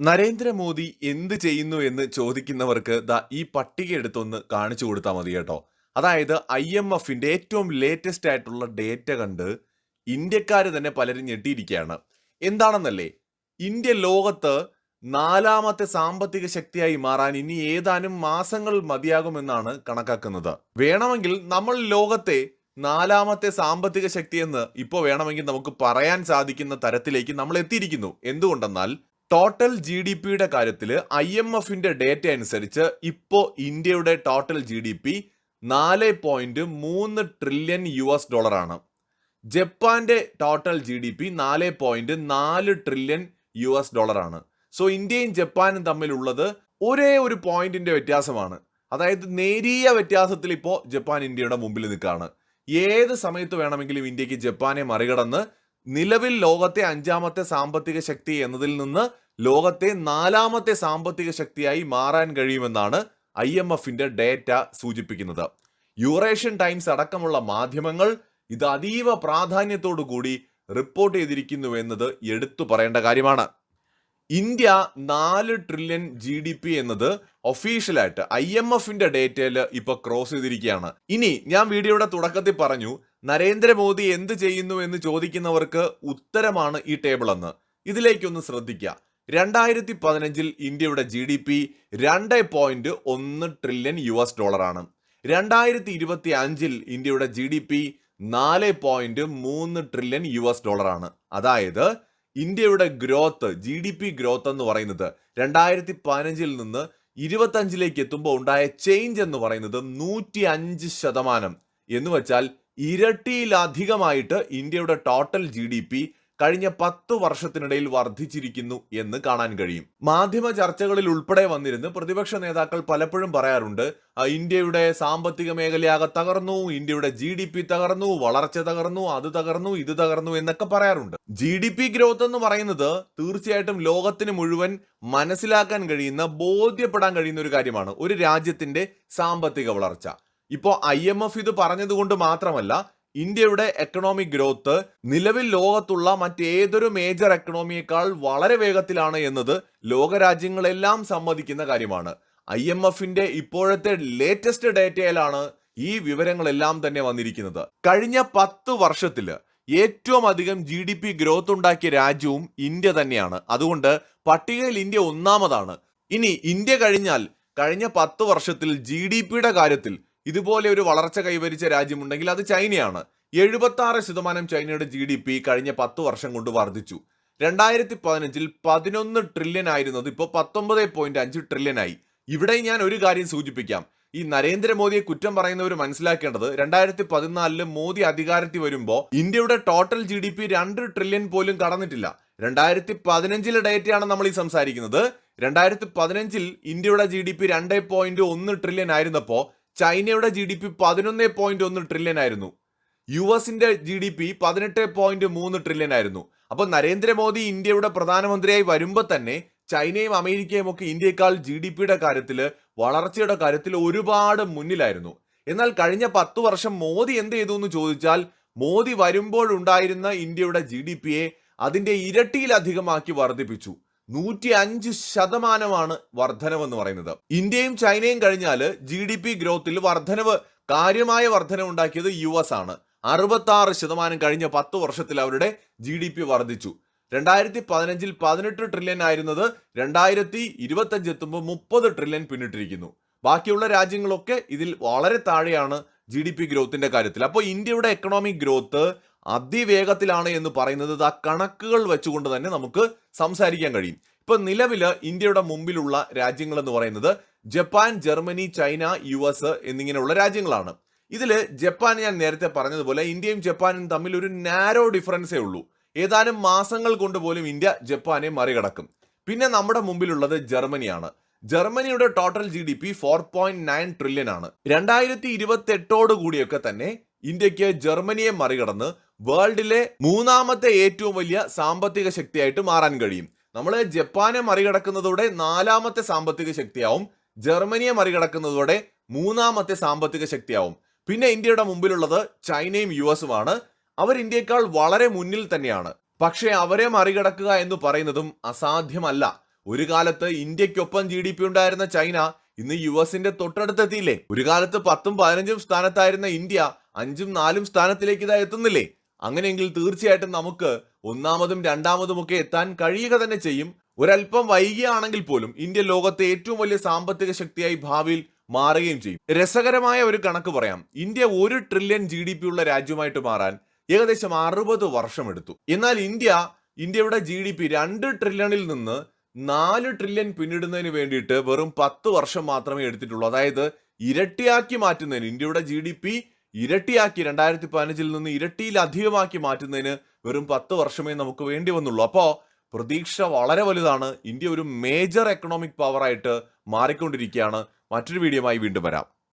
നരേന്ദ്രമോദി എന്ത് ചെയ്യുന്നു എന്ന് ചോദിക്കുന്നവർക്ക് ദാ ഈ പട്ടിക എടുത്തൊന്ന് കാണിച്ചു കൊടുത്താൽ മതി കേട്ടോ. അതായത് ഐ എം എഫിന്റെ ഏറ്റവും ലേറ്റസ്റ്റ് ആയിട്ടുള്ള ഡേറ്റ കണ്ട് ഇന്ത്യക്കാർ തന്നെ പലരും ഞെട്ടിയിരിക്കുകയാണ്. എന്താണെന്നല്ലേ? ഇന്ത്യ ലോകത്ത് നാലാമത്തെ സാമ്പത്തിക ശക്തിയായി മാറാൻ ഇനി ഏതാനും മാസങ്ങൾ മതിയാകുമെന്നാണ് കണക്കാക്കുന്നത്. വേണമെങ്കിൽ നമ്മൾ ലോകത്തെ നാലാമത്തെ സാമ്പത്തിക ശക്തി എന്ന് ഇപ്പോൾ വേണമെങ്കിൽ നമുക്ക് പറയാൻ സാധിക്കുന്ന തരത്തിലേക്ക് നമ്മൾ എത്തിയിരിക്കുന്നു. എന്തുകൊണ്ടെന്നാൽ ടോട്ടൽ ജി ഡി പിയുടെ കാര്യത്തിൽ ഐ എം എഫിന്റെ ഡേറ്റ അനുസരിച്ച് ഇപ്പോൾ ഇന്ത്യയുടെ ടോട്ടൽ ജി ഡി പി നാല് പോയിന്റ് മൂന്ന് ട്രില്യൺ യു എസ് ഡോളറാണ് ജപ്പാന്റെ ടോട്ടൽ ജി ഡി പി നാല് പോയിന്റ് നാല് ട്രില്യൺ യു എസ് ഡോളറാണ് സോ ഇന്ത്യയും ജപ്പാനും തമ്മിലുള്ളത് ഒരേ ഒരു പോയിന്റിന്റെ വ്യത്യാസമാണ്. അതായത് നേരിയ വ്യത്യാസത്തിൽ ഇപ്പോൾ ജപ്പാൻ ഇന്ത്യയുടെ മുമ്പിൽ നിൽക്കുകയാണ് ഏത് സമയത്ത് വേണമെങ്കിലും ഇന്ത്യയ്ക്ക് ജപ്പാനെ മറികടന്ന് നിലവിൽ ലോകത്തെ അഞ്ചാമത്തെ സാമ്പത്തിക ശക്തി എന്നതിൽ നിന്ന് ലോകത്തെ നാലാമത്തെ സാമ്പത്തിക ശക്തിയായി മാറാൻ കഴിയുമെന്നാണ് ഐ എം എഫിന്റെ ഡേറ്റ സൂചിപ്പിക്കുന്നത്. യൂറേഷ്യൻ ടൈംസ് അടക്കമുള്ള മാധ്യമങ്ങൾ ഇത് അതീവ പ്രാധാന്യത്തോടു കൂടി റിപ്പോർട്ട് ചെയ്തിരിക്കുന്നു എന്നത് എടുത്തു പറയേണ്ട കാര്യമാണ്. ഇന്ത്യ നാല് ട്രില്യൺ ജി ഡി പി എന്നത് ഒഫീഷ്യലായിട്ട് ഐ എം എഫിന്റെ ഡേറ്റയിൽ ഇപ്പൊ ക്രോസ് ചെയ്തിരിക്കുകയാണ്. ഇനി ഞാൻ വീഡിയോയുടെ തുടക്കത്തിൽ പറഞ്ഞു നരേന്ദ്രമോദി എന്ത് ചെയ്യുന്നു എന്ന് ചോദിക്കുന്നവർക്ക് ഉത്തരമാണ് ഈ ടേബിൾ എന്ന് ഇതിലേക്കൊന്ന് ശ്രദ്ധിക്കുക രണ്ടായിരത്തി പതിനഞ്ചിൽ ഇന്ത്യയുടെ ജി ഡി പി രണ്ട് പോയിന്റ് ഒന്ന് ട്രില്യൺ യു എസ് ഡോളറാണ് രണ്ടായിരത്തി ഇരുപത്തി അഞ്ചിൽ ഇന്ത്യയുടെ ജി ഡി പി നാല് പോയിന്റ് മൂന്ന് ട്രില്യൺ യു എസ് ഡോളറാണ് അതായത് ഇന്ത്യയുടെ growth G D P growth എന്ന് പറയുന്നത് രണ്ടായിരത്തി പതിനഞ്ചിൽ നിന്ന് ഇരുപത്തഞ്ചിലേക്ക് എത്തുമ്പോൾ ഉണ്ടായ ചേഞ്ച് എന്ന് പറയുന്നത് നൂറ്റി അഞ്ച് ശതമാനം. എന്ന് വെച്ചാൽ ഇരട്ടിയിലധികമായിട്ട് ഇന്ത്യയുടെ ടോട്ടൽ ജി ഡി പി കഴിഞ്ഞ പത്ത് വർഷത്തിനിടയിൽ വർദ്ധിച്ചിരിക്കുന്നു എന്ന് കാണാൻ കഴിയും. മാധ്യമ ചർച്ചകളിൽ ഉൾപ്പെടെ വന്നിരുന്ന്. പ്രതിപക്ഷ നേതാക്കൾ പലപ്പോഴും പറയാറുണ്ട് ഇന്ത്യയുടെ സാമ്പത്തിക മേഖലയാകെ തകർന്നു ഇന്ത്യയുടെ ജി ഡി പി തകർന്നു വളർച്ച തകർന്നു അത് തകർന്നു ഇത് തകർന്നു എന്നൊക്കെ പറയാറുണ്ട്. ജി ഡി പി ഗ്രോത്ത് എന്ന് പറയുന്നത് തീർച്ചയായിട്ടും ലോകത്തിന് മുഴുവൻ മനസ്സിലാക്കാൻ കഴിയുന്ന ബോധ്യപ്പെടാൻ കഴിയുന്ന ഒരു കാര്യമാണ്. ഒരു രാജ്യത്തിന്റെ സാമ്പത്തിക വളർച്ച. ഇപ്പോൾ ഐ എം എഫ് ഇത് പറഞ്ഞതുകൊണ്ട് മാത്രമല്ല ഇന്ത്യയുടെ എക്കണോമിക് ഗ്രോത്ത് നിലവിൽ ലോകത്തുള്ള മറ്റേതൊരു മേജർ എക്കണോമിയേക്കാൾ വളരെ വേഗത്തിലാണ് എന്നത് ലോകരാജ്യങ്ങളെല്ലാം സമ്മതിക്കുന്ന കാര്യമാണ്. ഐ എം എഫിന്റെ ഇപ്പോഴത്തെ ലേറ്റസ്റ്റ് ഡേറ്റയിലാണ് ഈ വിവരങ്ങളെല്ലാം തന്നെ വന്നിരിക്കുന്നത്. കഴിഞ്ഞ പത്ത് വർഷത്തിൽ ഏറ്റവും അധികം ജി ഡി പി ഗ്രോത്ത് ഉണ്ടാക്കിയ രാജ്യവും ഇന്ത്യ തന്നെയാണ്. അതുകൊണ്ട് പട്ടികയിൽ ഇന്ത്യ ഒന്നാമതാണ്. ഇനി ഇന്ത്യ കഴിഞ്ഞാൽ കഴിഞ്ഞ പത്ത് വർഷത്തിൽ ജി ഡി പിയുടെ കാര്യത്തിൽ ഇതുപോലെ ഒരു വളർച്ച കൈവരിച്ച രാജ്യമുണ്ടെങ്കിൽ അത് ചൈനയാണ്. എഴുപത്തി ആറ് ശതമാനം ചൈനയുടെ ജി ഡി പി കഴിഞ്ഞ പത്ത് വർഷം കൊണ്ട് വർദ്ധിച്ചു. രണ്ടായിരത്തി പതിനഞ്ചിൽ പതിനൊന്ന് ട്രില്യൻ ആയിരുന്നത് ഇപ്പോൾ പത്തൊമ്പത് പോയിന്റ് അഞ്ച് ട്രില്യൻ ആയി. ഇവിടെ ഞാൻ ഒരു കാര്യം സൂചിപ്പിക്കാം. ഈ നരേന്ദ്രമോദിയെ കുറ്റം പറയുന്നവർ മനസ്സിലാക്കേണ്ടത് രണ്ടായിരത്തി പതിനാലിൽ മോദി അധികാരത്തിൽ വരുമ്പോൾ ഇന്ത്യയുടെ ടോട്ടൽ ജി ഡി പി രണ്ട് ട്രില്യൺ പോലും കടന്നിട്ടില്ല. രണ്ടായിരത്തി പതിനഞ്ചിലെ ഡേറ്റയാണ് നമ്മൾ ഈ സംസാരിക്കുന്നത്. രണ്ടായിരത്തി പതിനഞ്ചിൽ ഇന്ത്യയുടെ ജി ഡി പി രണ്ട് പോയിന്റ് ഒന്ന് ട്രില്യൺ ആയിരുന്നപ്പോൾ ചൈനയുടെ ജി ഡി പി പതിനൊന്ന് പോയിന്റ് ഒന്ന് ട്രില്യൺ ആയിരുന്നു. യു എസിന്റെ ജി ഡി പി പതിനെട്ട് പോയിന്റ് മൂന്ന് ട്രില്യൺ ആയിരുന്നു. അപ്പോൾ നരേന്ദ്രമോദി ഇന്ത്യയുടെ പ്രധാനമന്ത്രിയായി വരുമ്പോൾ തന്നെ ചൈനയും അമേരിക്കയും ഒക്കെ ഇന്ത്യക്കാൾ ജി ഡി പിയുടെ കാര്യത്തിൽ വളർച്ചയുടെ കാര്യത്തിൽ ഒരുപാട് മുന്നിലായിരുന്നു. എന്നാൽ കഴിഞ്ഞ പത്തു വർഷം മോദി എന്ത് ചെയ്തു എന്ന് ചോദിച്ചാൽ മോദി വരുമ്പോഴുണ്ടായിരുന്ന ഇന്ത്യയുടെ ജി ഡി പിയെ അതിന്റെ ഇരട്ടിയിലധികമാക്കി വർദ്ധിപ്പിച്ചു. നൂറ്റി അഞ്ച് ശതമാനമാണ് വർധനവെന്ന് പറയുന്നത്. ഇന്ത്യയും ചൈനയും കഴിഞ്ഞാൽ ജി ഡി പി ഗ്രോത്തിൽ വർധനവ് കാര്യമായ വർധനവ് ഉണ്ടാക്കിയത് യു എസ് ആണ്. അറുപത്തി ആറ് ശതമാനം കഴിഞ്ഞ പത്ത് വർഷത്തിൽ അവരുടെ ജി ഡി പി വർദ്ധിച്ചു. രണ്ടായിരത്തി പതിനഞ്ചിൽ പതിനെട്ട് ട്രില്യൻ ആയിരുന്നത് രണ്ടായിരത്തി ഇരുപത്തഞ്ച് എത്തുമ്പോൾ മുപ്പത് ട്രില്യൻ പിന്നിട്ടിരിക്കുന്നു. ബാക്കിയുള്ള രാജ്യങ്ങളൊക്കെ ഇതിൽ വളരെ താഴെയാണ് ജി ഡി പി ഗ്രോത്തിന്റെ കാര്യത്തിൽ. അപ്പോൾ ഇന്ത്യയുടെ എക്കണോമിക് ഗ്രോത്ത് അതിവേഗത്തിലാണ് എന്ന് പറയുന്നത്. ആ കണക്കുകൾ വെച്ചുകൊണ്ട് തന്നെ നമുക്ക് സംസാരിക്കാൻ കഴിയും. ഇപ്പൊ നിലവിൽ ഇന്ത്യയുടെ മുമ്പിലുള്ള രാജ്യങ്ങൾ എന്ന് പറയുന്നത് Japan Germany China U S എന്നിങ്ങനെയുള്ള രാജ്യങ്ങളാണ്. ഇതിൽ ജപ്പാൻ ഞാൻ നേരത്തെ പറഞ്ഞതുപോലെ ഇന്ത്യയും ജപ്പാനും തമ്മിൽ ഒരു നാരോ ഡിഫറൻസേ ഉള്ളൂ. ഏതാനും മാസങ്ങൾ കൊണ്ട് പോലും ഇന്ത്യ ജപ്പാനെ മറികടക്കും. പിന്നെ നമ്മുടെ മുമ്പിലുള്ളത് ജർമ്മനിയാണ്. ജർമ്മനിയുടെ total G D P four point nine trillion ആണ്. രണ്ടായിരത്തി ഇരുപത്തി എട്ടോട് കൂടിയൊക്കെ തന്നെ ഇന്ത്യയ്ക്ക് ജർമ്മനിയെ മറികടന്ന് വേൾഡിലെ മൂന്നാമത്തെ ഏറ്റവും വലിയ സാമ്പത്തിക ശക്തിയായിട്ട് മാറാൻ കഴിയും. നമ്മൾ ജപ്പാനെ മറികടക്കുന്നതോടെ നാലാമത്തെ സാമ്പത്തിക ശക്തിയാവും. ജർമ്മനിയെ മറികടക്കുന്നതോടെ മൂന്നാമത്തെ സാമ്പത്തിക ശക്തിയാവും. പിന്നെ ഇന്ത്യയുടെ മുമ്പിലുള്ളത് ചൈനയും യു എസുമാണ് അവർ ഇന്ത്യയെക്കാൾ വളരെ മുന്നിൽ തന്നെയാണ്. പക്ഷേ അവരെ മറികടക്കുക എന്ന് പറയുന്നതും അസാധ്യമല്ല. ഒരു കാലത്ത് ഇന്ത്യക്കൊപ്പം ജി ഡി പി ഉണ്ടായിരുന്ന ചൈന ഇന്ന് യു എസിന്റെ തൊട്ടടുത്തെത്തിയില്ലേ? ഒരു കാലത്ത് പത്തും പതിനഞ്ചും സ്ഥാനത്തായിരുന്ന ഇന്ത്യ അഞ്ചും നാലും സ്ഥാനത്തിലേക്ക് ഇതാ എത്തുന്നില്ലേ? അങ്ങനെയെങ്കിൽ തീർച്ചയായിട്ടും നമുക്ക് ഒന്നാമതും രണ്ടാമതും ഒക്കെ എത്താൻ കഴിയുക തന്നെ ചെയ്യും. ഒരല്പം വൈകിയാണെങ്കിൽ പോലും ഇന്ത്യ ലോകത്തെ ഏറ്റവും വലിയ സാമ്പത്തിക ശക്തിയായി ഭാവിയിൽ മാറുകയും ചെയ്യും. രസകരമായ ഒരു കണക്ക് പറയാം. ഇന്ത്യ ഒരു ട്രില്യൺ ജി ഡി പി ഉള്ള രാജ്യമായിട്ട് മാറാൻ ഏകദേശം അറുപത് വർഷമെടുത്തു. എന്നാൽ ഇന്ത്യ ഇന്ത്യയുടെ ജി ഡി പി രണ്ട് ട്രില്യണിൽ നിന്ന് നാല് ട്രില്യൺ പിന്നിടുന്നതിന് വേണ്ടിയിട്ട് വെറും പത്ത് വർഷം മാത്രമേ എടുത്തിട്ടുള്ളൂ. അതായത് ഇരട്ടിയാക്കി മാറ്റുന്നതിന് ഇന്ത്യയുടെ ജി ഡി പി ഇരട്ടിയാക്കി രണ്ടായിരത്തി പതിനഞ്ചിൽ നിന്ന് ഇരട്ടിയിലധികമാക്കി മാറ്റുന്നതിന് വെറും പത്ത് വർഷമേ നമുക്ക് വേണ്ടി വന്നുള്ളൂ. അപ്പോൾ പ്രതീക്ഷ വളരെ വലുതാണ്. ഇന്ത്യ ഒരു മേജർ എക്കണോമിക് പവറായിട്ട് മാറിക്കൊണ്ടിരിക്കുകയാണ്. മറ്റൊരു വീഡിയോമായി വീണ്ടും വരാം.